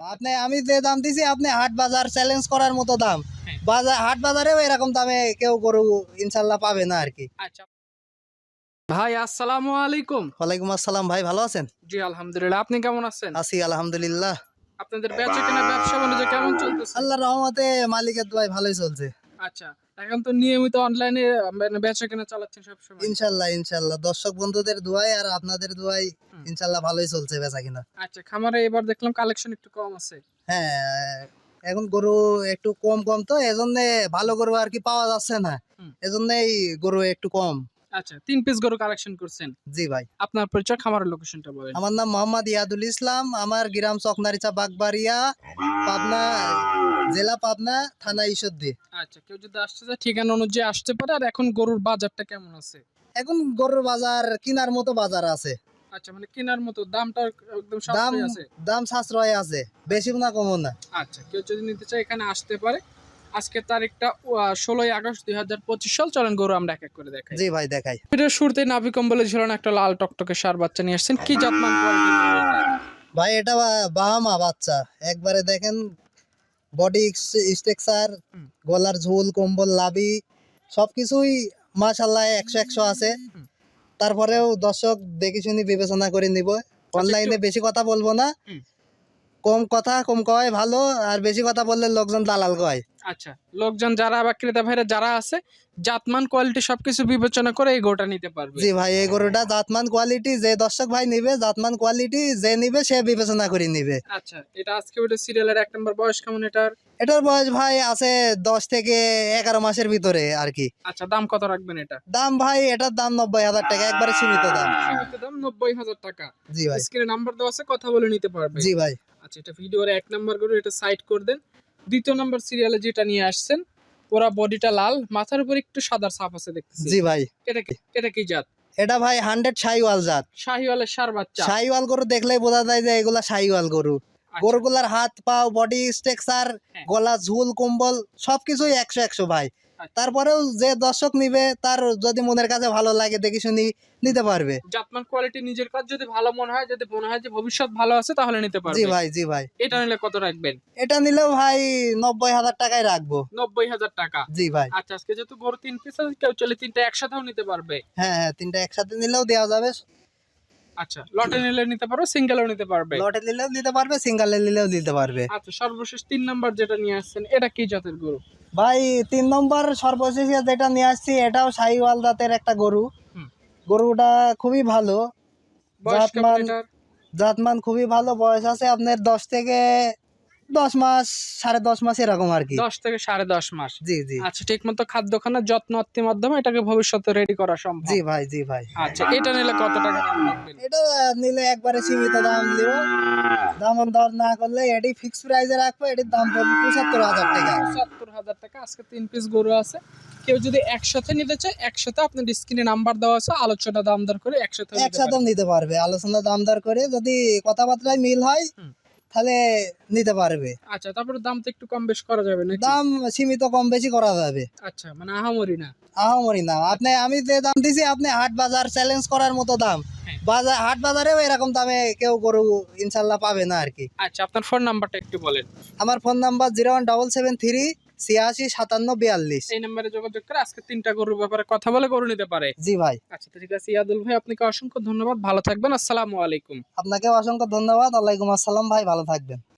আপনি আমি যে দাম দিছি আপনি হাট বাজার চ্যালেঞ্জ করার মতো দাম। হ্যাঁ। বাজার হাট বাজারেও এরকম দামে কেউ গরু ইনশাল্লাহ পাবে না আর কি। আচ্ছা। ভাই আসসালামু আলাইকুম। ওয়ালাইকুম আসসালাম ভাই ভালো আছেন? জি আলহামদুলিল্লাহ। আপনি কেমন আছেন? আছি আলহামদুলিল্লাহ। আপনাদের বেচা কেনা ব্যবসা বাণিজ্য কেমন চলতেছে? আল্লাহর রহমতে মালিকের দোয়ায় ভালোই চলছে। আচ্ছা। এখন তো নিয়মিত অনলাইনে বেচা কেনা চালাচ্ছেন সবসময়। ইনশাল্লাহ ইনশাল্লাহ। দর্শক বন্ধুদের দোয়াই আর আপনাদের দোয়াই ইনশাল্লাহ ভালোই চলছে বেচা কিনা। আচ্ছা খামারে এবার দেখলাম কালেকশন একটু কম আছে। হ্যাঁ এখন গরু একটু কম কম তো এজন্য ভালো গরু আর কি পাওয়া যাচ্ছে না। এজন্যই গরু একটু কম। আচ্ছা তিন পিস গরু কালেকশন করছেন। জি ভাই। আপনার পরিচয় খামারের লোকেশনটা বলেন। আমার নাম মোহাম্মদ ইয়াদুল ইসলাম আমার গ্রাম চকনারিচা বাগবাড়িয়া পাবনা জেলা পাবনা থানা ঈশ্বরদী। আচ্ছা কেউ যদি আসতে চায় ঠিকানা অনুযায়ী আসতে পারে। আর এখন গরুর বাজারটা কেমন আছে? এখন গরুর বাজার কিনার মতো বাজার আছে। আচ্ছা মানে কেনার মতো দামটা একদম দাম আছে? দাম সাশ্রয় আছে। বেশি না কমও না। আচ্ছা কেউ যদি নিতে চায় এখানে আসতে পারে। আজকের তারিখটা ষোলোই আগস্ট দুই হাজার পঁচিশ সাল। চলেন গরু আমরা এক এক করে দেখাই। জি ভাই দেখাই। ভিডিওর শুরুতে নাভি কম্বলে ঝুলানো একটা লাল টকটকে সার বাচ্চা নিয়ে আসছেন। কি জাতমান ভাই এটা বাহামা বাচ্চা। একবারে দেখেন বডি স্ট্রাকচার গলার ঝুল কম্বল লাভি সবকিছুই মাশাল্লাহ একশো একশো আছে। তারপরেও দর্শক দেখে শুনি বিবেচনা করে নিব। অনলাইনে বেশি কথা বলব না। কম কথা কম কয় ভালো আর বেশি কথা বললে লোকজন দালাল কয়। আচ্ছা লোকজন যারা বা ক্রেতা ভাইরা যারা আছে জাতমান কোয়ালিটি সবকিছু বিবেচনা করে এই গোটা নিতে পারবে। জি ভাই এই গরুটা জাতমান কোয়ালিটি যে দর্শক ভাই নিবে জাতমান কোয়ালিটি যে নিবে সে বিবেচনা করে নিবে। আচ্ছা এটা আজকে ওটা সিরিয়ালের এক নম্বর বয়স কেমন এটার? এটার বয়স ভাই আছে দশ থেকে এগারো মাসের ভিতরে আর কি। আচ্ছা দাম কত রাখবেন এটা? দাম ভাই এটার দাম নব্বই হাজার টাকা একবারে সীমিত দাম। সীমিত দাম নব্বই হাজার টাকা। জি ভাই। স্ক্রিনে নাম্বার দেওয়া আছে কথা বলে নিতে পারবে। জি ভাই। আচ্ছা এটা ভিডিওর এক নাম্বার করে এটা সাইড করে দেন। দ্বিতীয় নাম্বার সিরিয়ালে যেটা নিয়ে আসছেন ওরা বডিটা লাল মাথার উপর একটু সাদা ছাপ আছে দেখতেছি। জি ভাই। এটা কি এটা কি জাত? এটা ভাই হান্ড্রেড শাহিওয়াল জাত। শাহিওয়ালের সার বাচ্চা। শাহিওয়াল গরু দেখলেই বোঝা যায় যে এগুলা শাহিওয়াল গরু। আচ্ছা, গরুগুলার হাত পাও বডি স্ট্রাকচার। গলা ঝুল কম্বল সবকিছুই একশো একশো ভাই। তারপরেও যে দর্শক নিবে তার যদি মনের কাছে ভালো লাগে দেখি শুনি নিতে পারবে। জাতমান কোয়ালিটি নিজের কাজ যদি ভালো মনে হয় যদি মনে হয় যে ভবিষ্যৎ ভালো আছে তাহলে নিতে পারবে। জি ভাই জি ভাই। এটা নিলে কত রাখবেন? এটা নিলেও ভাই নব্বই হাজার টাকায় রাখব। নব্বই হাজার টাকা? জি ভাই। আচ্ছা আজকে যেহেতু গরু তিন পিস আছে কেউ চলে তিনটা একসাথেও নিতে পারবে। হ্যাঁ হ্যাঁ তিনটা একসাথে নিলেও দেওয়া যাবে। আচ্ছা লটে নিলে নিতে পারবে সিঙ্গেলও নিতে পারবে? লটে নিলেও নিতে পারবে সিঙ্গালে নিলেও নিতে পারবে। আচ্ছা সর্বশেষ তিন নাম্বার যেটা নিয়ে আসছেন এটা কি জাতের গরু? ভাই তিন নম্বর সর্বশেষ যেটা নিয়ে আসছি এটাও শাহিওয়াল জাতের একটা গরু। গরুটা খুবই ভালো। জাতমান- জাতমান খুবই ভালো বয়স আছে আপনার দশ থেকে দশ মাস সাড়ে দশ মাস এরকম আর কি। দশ থেকে সাড়ে দশ মাস। জি জি। আচ্ছা ঠিক মতো খাদ্য খানার যত্ন অত্তির মাধ্যমে এটাকে ভবিষ্যতে রেডি করা সম্ভব। জি ভাই জি ভাই। আচ্ছা এটা নিলে কত টাকা দাম এটা নিলে একবারে সীমিত দাম দিব। দাম দর না করলে এটি ফিক্স প্রাইসে রাখব এটির দাম পড়বে পঁচাত্তর হাজার টাকা। পঁচাত্তর হাজার টাকা আজকে তিন পিস গরু আছে। কেউ যদি একসাথে নিতে চায় একসাথে আপনার স্ক্রিনে নাম্বার দেওয়া আছে আলোচনা দাম দর করে একসাথে নিতে একসাথেও নিতে পারবে আলোচনা দাম দর করে যদি কথাবার্তায় মিল হয়। তাহলে নিতে পারবে। আচ্ছা তারপরে দাম তো একটু কম বেশি করা যাবে নাকি? দাম সীমিত কম বেশি করা যাবে। আচ্ছা মানে আহামরি না? আহামরি না। আপনি আমি যে দাম দিছি আপনি হাট বাজার চ্যালেঞ্জ করার মতো দাম। হ্যাঁ। বাজার হাট বাজারেও এরকম দামে কেউ গরু ইনশাল্লাহ পাবে না আর কি। আচ্ছা আপনার ফোন নাম্বারটা একটু বলেন। আমার phone number zero one double seven three ছিয়াশি সাতান্ন বিয়াল্লিশ। এই নাম্বারে যোগাযোগ করে আজকে তিনটা গরুর ব্যাপারে কথা বলে গরু নিতে পারে। জি ভাই। আচ্ছা তো ঠিক আছে ইয়াদুল ভাই আপনাকে অসংখ্য ধন্যবাদ। ভালো থাকবেন আসসালামু আলাইকুম। আপনাকে অসংখ্য ধন্যবাদ। আলাইকুম আসসালাম ভাই ভালো থাকবেন।